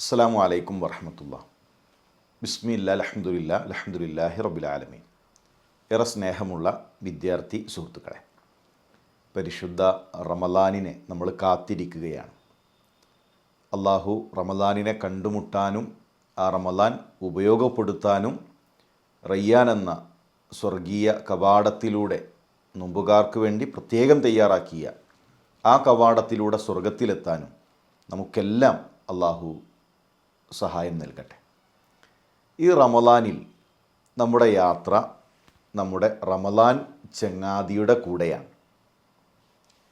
അസ്സാം വലൈക്കും വർഹമത്തുള്ള ബിസ്മില്ല അലഹമുല്ല അലഹമുല്ലാഹി റബുലാലമീൻ ഏറെ സ്നേഹമുള്ള വിദ്യാർത്ഥി സുഹൃത്തുക്കളെ പരിശുദ്ധ റമലാനിനെ നമ്മൾ കാത്തിരിക്കുകയാണ്. അള്ളാഹു റമലാനിനെ കണ്ടുമുട്ടാനും ആ റമലാൻ ഉപയോഗപ്പെടുത്താനും റയ്യാൻ എന്ന സ്വർഗീയ കവാടത്തിലൂടെ നോമ്പുകാർക്ക് വേണ്ടി പ്രത്യേകം തയ്യാറാക്കിയ ആ കവാടത്തിലൂടെ സ്വർഗത്തിലെത്താനും നമുക്കെല്ലാം അള്ളാഹു സഹായം നൽകട്ടെ. ഈ റമലാനിൽ നമ്മുടെ യാത്ര നമ്മുടെ റമലാൻ ചങ്ങാതിയുടെ കൂടെയാണ്.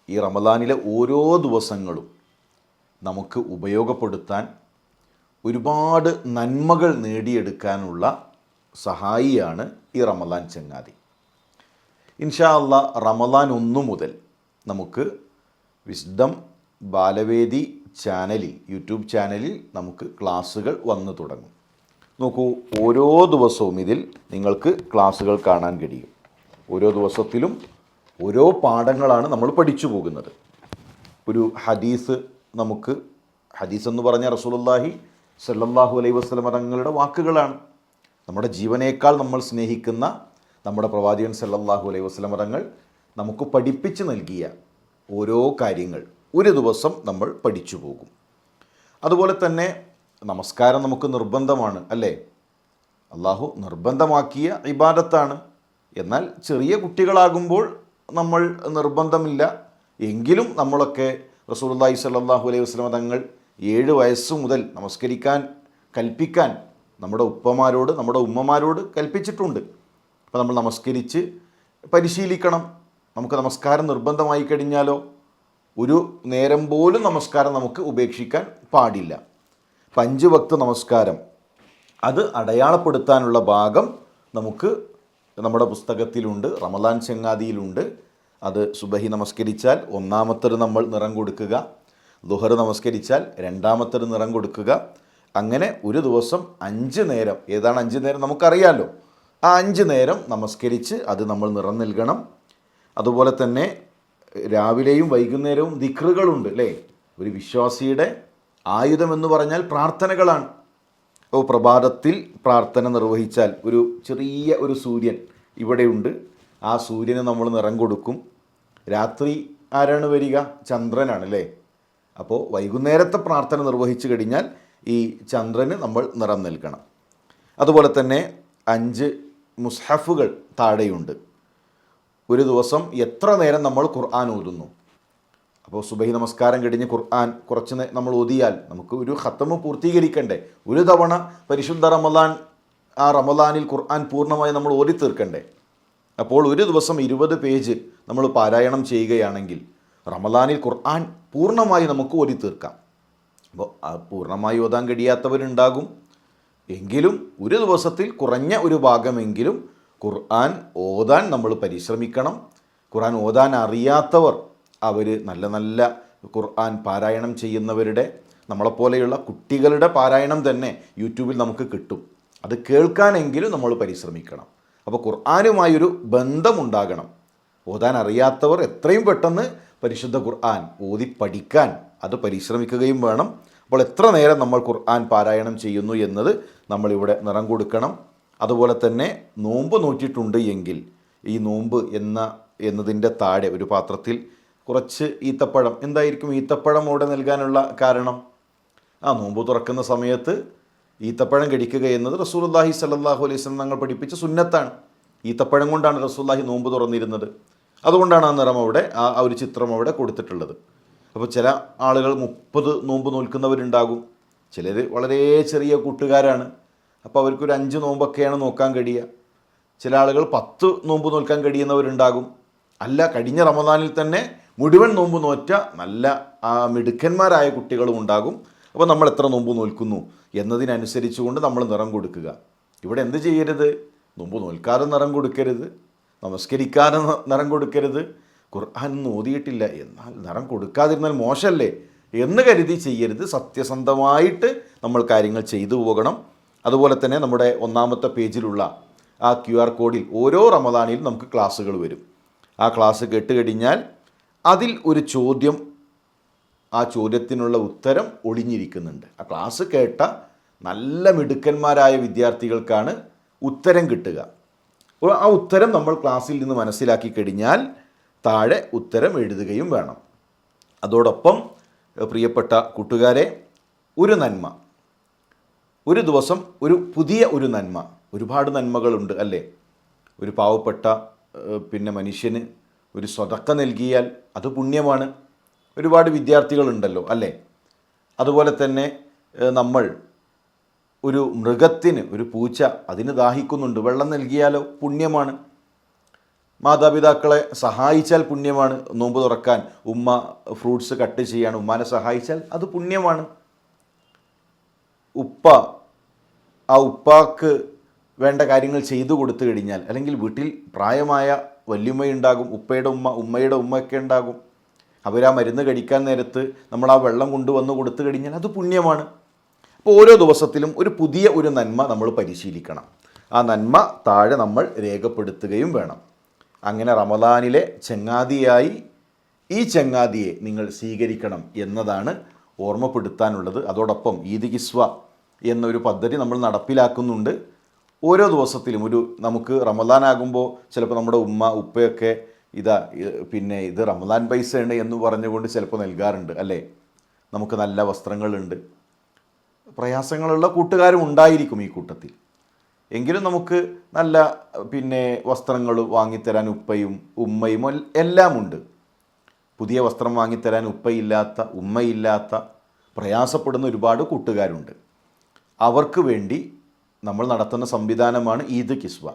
ഈ റമലാനിലെ ഓരോ ദിവസങ്ങളും നമുക്ക് ഉപയോഗപ്പെടുത്താൻ ഒരുപാട് നന്മകൾ നേടിയെടുക്കാനുള്ള സഹായിയാണ് ഈ റമലാൻ ചങ്ങാതി. ഇൻഷാ അല്ല റമലാൻ ഒന്നു മുതൽ നമുക്ക് വിസ്ഡം ബാലവേദി ചാനലിൽ യൂട്യൂബ് ചാനലിൽ നമുക്ക് ക്ലാസ്സുകൾ വന്നു തുടങ്ങും. നോക്കൂ ഓരോ ദിവസവും ഇതിൽ നിങ്ങൾക്ക് ക്ലാസ്സുകൾ കാണാൻ കഴിയും. ഓരോ ദിവസത്തിലും ഓരോ പാഠങ്ങളാണ് നമ്മൾ പഠിച്ചു പോകുന്നത്. ഒരു ഹദീസ് നമുക്ക് ഹദീസ് എന്ന് പറഞ്ഞ റസൂലുള്ളാഹി സല്ലല്ലാഹു അലൈഹി വസല്ലം തങ്ങളുടെ വാക്കുകളാണ്. നമ്മുടെ ജീവനേക്കാൾ നമ്മൾ സ്നേഹിക്കുന്ന നമ്മുടെ പ്രവാചകൻ സല്ലല്ലാഹു അലൈഹി വസല്ലം തങ്ങൾ നമുക്ക് പഠിപ്പിച്ച് നൽകിയ ഓരോ കാര്യങ്ങൾ. ഒരു ദിവസം നമ്മൾ പഠിച്ചു പോകും. അതുപോലെ തന്നെ നമസ്കാരം നമുക്ക് നിർബന്ധമാണ് അല്ലേ? അള്ളാഹു നിർബന്ധമാക്കിയ ഇബാദത്താണ്. എന്നാൽ ചെറിയ കുട്ടികളാകുമ്പോൾ നമ്മൾ നിർബന്ധമില്ല. എങ്കിലും നമ്മളൊക്കെ റസൂലുള്ളാഹി സ്വല്ലല്ലാഹു അലൈഹി വസല്ലം തങ്ങൾ ഏഴ് വയസ്സ് മുതൽ നമസ്കരിക്കാൻ കൽപ്പിക്കാൻ നമ്മുടെ ഉപ്പമാരോട് നമ്മുടെ ഉമ്മമാരോട് കൽപ്പിച്ചിട്ടുണ്ട്. അപ്പോൾ നമ്മൾ നമസ്കരിച്ച് പരിശീലിക്കണം. നമുക്ക് നമസ്കാരം നിർബന്ധമായി കഴിഞ്ഞാലോ? ഒരു നേരം പോലും നമസ്കാരം നമുക്ക് ഉപേക്ഷിക്കാൻ പാടില്ല. വക്ത് നമസ്കാരം അത് അടയാളപ്പെടുത്താനുള്ള ഭാഗം നമുക്ക് നമ്മുടെ പുസ്തകത്തിലുണ്ട് റമദാൻ ചെങ്ങാതിയിലുണ്ട്. അത് സുബഹി നമസ്കരിച്ചാൽ ഒന്നാമത്തൊരു നമ്മൾ നിറം കൊടുക്കുക ദുഹർ നമസ്കരിച്ചാൽ രണ്ടാമത്തൊരു നിറം കൊടുക്കുക. അങ്ങനെ ഒരു ദിവസം അഞ്ച് നേരം ഏതാണ് അഞ്ച് നേരം നമുക്കറിയാമല്ലോ ആ അഞ്ച് നേരം നമസ്കരിച്ച് അത് നമ്മൾ നിറം നൽകണം. അതുപോലെ തന്നെ രാവിലെയും വൈകുന്നേരവും ദിക്റുകളുണ്ട് അല്ലേ? ഒരു വിശ്വാസിയുടെ ആയുധം എന്ന് പറഞ്ഞാൽ പ്രാർത്ഥനകളാണ്. ഓ പ്രഭാതത്തിൽ പ്രാർത്ഥന നിർവഹിച്ചാൽ ഒരു ചെറിയ ഒരു സൂര്യൻ ഇവിടെയുണ്ട്. ആ സൂര്യന് നമ്മൾ നിറം കൊടുക്കും. രാത്രി ആരാണ് വരിക? ചന്ദ്രനാണ് അല്ലേ? അപ്പോൾ വൈകുന്നേരത്തെ പ്രാർത്ഥന നിർവഹിച്ചു കഴിഞ്ഞാൽ ഈ ചന്ദ്രന് നമ്മൾ നിറം നൽകണം. അതുപോലെ തന്നെ അഞ്ച് മുസ്ഹഫുകൾ താഴെയുണ്ട്. ഒരു ദിവസം എത്ര നേരം നമ്മൾ ഖുർആൻ ഓതുന്നു? അപ്പോൾ സുബഹി നമസ്കാരം കഴിഞ്ഞ് ഖുർആൻ കുറച്ച് നമ്മൾ ഓതിയാൽ നമുക്ക് ഒരു ഹത്തമ പൂർത്തീകരിക്കണ്ടേ. ഒരു തവണ പരിശുദ്ധ റമദാൻ ആ റമദാനിൽ ഖുർആൻ പൂർണമായി നമ്മൾ ഓതി തീർക്കണ്ടേ? അപ്പോൾ ഒരു ദിവസം ഇരുപത് പേജ് നമ്മൾ പാരായണം ചെയ്യുകയാണെങ്കിൽ റമദാനിൽ ഖുർആൻ പൂർണമായി നമുക്ക് ഓതി തീർക്കാം. അപ്പോൾ പൂർണമായി ഓതാൻ കഴിയാത്തവരുണ്ടാകും. എങ്കിലും ഒരു ദിവസത്തിൽ കുറഞ്ഞ ഒരു ഭാഗമെങ്കിലും ഖുർആൻ ഓതാൻ നമ്മൾ പരിശ്രമിക്കണം. ഖുർആൻ ഓതാൻ അറിയാത്തവർ അവർ നല്ല നല്ല ഖുർആൻ പാരായണം ചെയ്യുന്നവരുടെ നമ്മളെപ്പോലെയുള്ള കുട്ടികളുടെ പാരായണം തന്നെ യൂട്യൂബിൽ നമുക്ക് കിട്ടും. അത് കേൾക്കാനെങ്കിലും നമ്മൾ പരിശ്രമിക്കണം. അപ്പോൾ ഖുർആാനുമായൊരു ബന്ധമുണ്ടാകണം. ഓതാൻ അറിയാത്തവർ എത്രയും പെട്ടെന്ന് പരിശുദ്ധ ഖുർആൻ ഓതി പഠിക്കാൻ അത് പരിശ്രമിക്കുകയും വേണം. അപ്പോൾ എത്ര നേരം നമ്മൾ ഖുർആൻ പാരായണം ചെയ്യുന്നു എന്നത് നമ്മളിവിടെ നിറം കൊടുക്കണം. അതുപോലെ തന്നെ നോമ്പ് നോറ്റിട്ടുണ്ട് എങ്കിൽ ഈ നോമ്പ് എന്ന എന്നതിന്റെ താഴെ ഒരു പാത്രത്തിൽ കുറച്ച് ഈത്തപ്പഴം. എന്തായിരിക്കും ഈത്തപ്പഴം അവിടെ നൽകാനുള്ള കാരണം? ആ നോമ്പ് തുറക്കുന്ന സമയത്ത് ഈത്തപ്പഴം കടിക്കുക എന്നത് റസൂലുള്ളാഹി സല്ലല്ലാഹു അലൈഹി വസല്ലം തങ്ങൾ പഠിപ്പിച്ച സുന്നത്താണ്. ഈത്തപ്പഴം കൊണ്ടാണ് റസൂല്ലാഹി നോമ്പ് തുറന്നിരുന്നത്. അതുകൊണ്ടാണ് ആ നിറം അവിടെ ആ ഒരു ചിത്രം അവിടെ കൊടുത്തിട്ടുള്ളത്. അപ്പോൾ ചില ആളുകൾ മുപ്പത് നോമ്പ് നോൽക്കുന്നവരുണ്ടാകും. ചിലർ വളരെ ചെറിയ കൂട്ടുകാരാണ്. അപ്പോൾ അവർക്കൊരു അഞ്ച് നോമ്പൊക്കെയാണ് നോക്കാൻ കഴിയുക. ചില ആളുകൾ പത്ത് നോമ്പ് നോൽക്കാൻ കഴിയുന്നവരുണ്ടാകും. അല്ല കഴിഞ്ഞ റമദാനിൽ തന്നെ മുഴുവൻ നോമ്പ് നോറ്റ നല്ല മിടുക്കന്മാരായ കുട്ടികളും ഉണ്ടാകും. അപ്പോൾ നമ്മൾ എത്ര നോമ്പ് നോൽക്കുന്നു എന്നതിനനുസരിച്ചുകൊണ്ട് നമ്മൾ നിറം കൊടുക്കുക. ഇവിടെ എന്ത് ചെയ്യരുത്? നോമ്പ് നോൽക്കാതെ നിറം കൊടുക്കരുത്. നമസ്കരിക്കാതെ നിറം കൊടുക്കരുത്. ഖുർആൻ ഓതിയിട്ടില്ല. എന്നാൽ നിറം കൊടുക്കാതിരുന്നാൽ മോശമല്ലേ എന്ന് കരുതി ചെയ്യരുത്. സത്യസന്ധമായിട്ട് നമ്മൾ കാര്യങ്ങൾ ചെയ്തു പോകണം. അതുപോലെ തന്നെ നമ്മുടെ ഒന്നാമത്തെ പേജിലുള്ള ആ ക്യു ആർ കോഡിൽ ഓരോ റമദാനിലും നമുക്ക് ക്ലാസ്സുകൾ വരും. ആ ക്ലാസ് കേട്ട് കഴിഞ്ഞാൽ അതിൽ ഒരു ചോദ്യം ആ ചോദ്യത്തിനുള്ള ഉത്തരം ഒളിഞ്ഞിരിക്കുന്നുണ്ട്. ആ ക്ലാസ് കേട്ട നല്ല മിടുക്കന്മാരായ വിദ്യാർത്ഥികൾക്കാണ് ഉത്തരം കിട്ടുക. ആ ഉത്തരം നമ്മൾ ക്ലാസ്സിൽ നിന്ന് മനസ്സിലാക്കി കഴിഞ്ഞാൽ താഴെ ഉത്തരം എഴുതുകയും വേണം. അതോടൊപ്പം പ്രിയപ്പെട്ട കൂട്ടുകാരെ ഒരു നന്മ. ഒരു ദിവസം ഒരു പുതിയ ഒരു നന്മ. ഒരുപാട് നന്മകളുണ്ട് അല്ലേ? ഒരു പാവപ്പെട്ട പിന്നെ മനുഷ്യന് ഒരു സ്വതക്ക നൽകിയാൽ അത് പുണ്യമാണ്. ഒരുപാട് വിദ്യാർത്ഥികളുണ്ടല്ലോ അല്ലേ? അതുപോലെ തന്നെ നമ്മൾ ഒരു മൃഗത്തിന് ഒരു പൂച്ച അതിന് ദാഹിക്കുന്നുണ്ട്. വെള്ളം നൽകിയാലോ പുണ്യമാണ്. മാതാപിതാക്കളെ സഹായിച്ചാൽ പുണ്യമാണ്. നോമ്പ് തുറക്കാൻ ഉമ്മ ഫ്രൂട്ട്സ് കട്ട് ചെയ്യാൻ ഉമ്മാനെ സഹായിച്ചാൽ അത് പുണ്യമാണ്. ഉപ്പ ആ ഉപ്പാക്ക് വേണ്ട കാര്യങ്ങൾ ചെയ്തു കൊടുത്തു കഴിഞ്ഞാൽ അല്ലെങ്കിൽ വീട്ടിൽ പ്രായമായ വല്യുമ്മയുണ്ടാകും ഉപ്പയുടെ ഉമ്മ ഉമ്മയുടെ ഉമ്മയൊക്കെ ഉണ്ടാകും. അവർ ആ മരുന്ന് കഴിക്കാൻ നേരത്ത് നമ്മൾ ആ വെള്ളം കൊണ്ടുവന്ന് കൊടുത്തു കഴിഞ്ഞാൽ അത് പുണ്യമാണ്. അപ്പോൾ ഓരോ ദിവസത്തിലും ഒരു പുതിയ ഒരു നന്മ നമ്മൾ പരിശീലിക്കണം. ആ നന്മ താഴെ നമ്മൾ രേഖപ്പെടുത്തുകയും വേണം. അങ്ങനെ റമദാനിലെ ചങ്ങാതിയായി ഈ ചങ്ങാതിയെ നിങ്ങൾ സ്വീകരിക്കണം എന്നതാണ് ഓർമ്മപ്പെടുത്താനുള്ളത്. അതോടൊപ്പം ഈദ് കിസ്വ എന്നൊരു പദ്ധതി നമ്മൾ നടപ്പിലാക്കുന്നുണ്ട്. ഓരോ ദിവസത്തിലും ഒരു നമുക്ക് റമദാൻ ആകുമ്പോൾ ചിലപ്പോൾ നമ്മുടെ ഉമ്മ ഉപ്പയൊക്കെ ഇതാ പിന്നെ ഇത് റമദാൻ പൈസയാണ് എന്ന് പറഞ്ഞുകൊണ്ട് ചിലപ്പോൾ നൽകാറുണ്ട് അല്ലേ? നമുക്ക് നല്ല വസ്ത്രങ്ങളുണ്ട്. പ്രയാസങ്ങളുള്ള കൂട്ടുകാരും ഉണ്ടായിരിക്കും ഈ കൂട്ടത്തിൽ. എങ്കിലും നമുക്ക് നല്ല പിന്നെ വസ്ത്രങ്ങൾ വാങ്ങിത്തരാൻ ഉപ്പയും ഉമ്മയും എല്ലാമുണ്ട്. പുതിയ വസ്ത്രം വാങ്ങിത്തരാൻ ഉപ്പയില്ലാത്ത ഉമ്മയില്ലാത്ത പ്രയാസപ്പെടുന്ന ഒരുപാട് കൂട്ടുകാരുണ്ട്. അവർക്ക് വേണ്ടി നമ്മൾ നടത്തുന്ന സംവിധാനമാണ് ഈദ് കിസ്വ.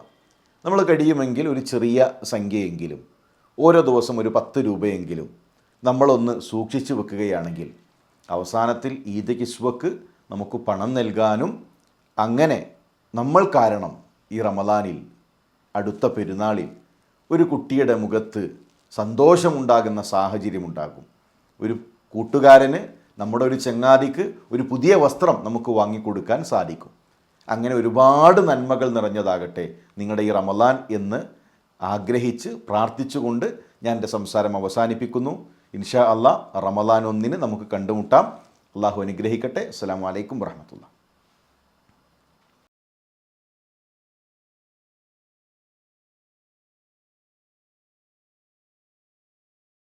നമ്മൾ കഴിയുമെങ്കിൽ ഒരു ചെറിയ സംഖ്യയെങ്കിലും ഓരോ ദിവസം ഒരു പത്ത് രൂപയെങ്കിലും നമ്മളൊന്ന് സൂക്ഷിച്ചു വെക്കുകയാണെങ്കിൽ അവസാനത്തിൽ ഈദ് കിസ്വക്ക് നമുക്ക് പണം നൽകാനും അങ്ങനെ നമ്മൾ കാരണം ഈ റമദാനിൽ അടുത്ത പെരുന്നാളിൽ ഒരു കുട്ടിയുടെ മുഖത്ത് സന്തോഷമുണ്ടാകുന്ന സാഹചര്യമുണ്ടാകും. ഒരു കൂട്ടുകാരന് നമ്മുടെ ഒരു ചങ്ങാതിക്ക് ഒരു പുതിയ വസ്ത്രം നമുക്ക് വാങ്ങിക്കൊടുക്കാൻ സാധിക്കും. അങ്ങനെ ഒരുപാട് നന്മകൾ നിറഞ്ഞതാകട്ടെ നിങ്ങളുടെ ഈ റമലാൻ എന്ന് ആഗ്രഹിച്ച് പ്രാർത്ഥിച്ചുകൊണ്ട് ഞാൻ എന്റെ സംസാരം അവസാനിപ്പിക്കുന്നു. ഇൻഷാ അള്ളാഹ് റമലാൻ ഒന്നിന് നമുക്ക് കണ്ടുമുട്ടാം. അള്ളാഹു അനുഗ്രഹിക്കട്ടെ. അസ്സാം വലൈക്കും വർഹമത്തുള്ള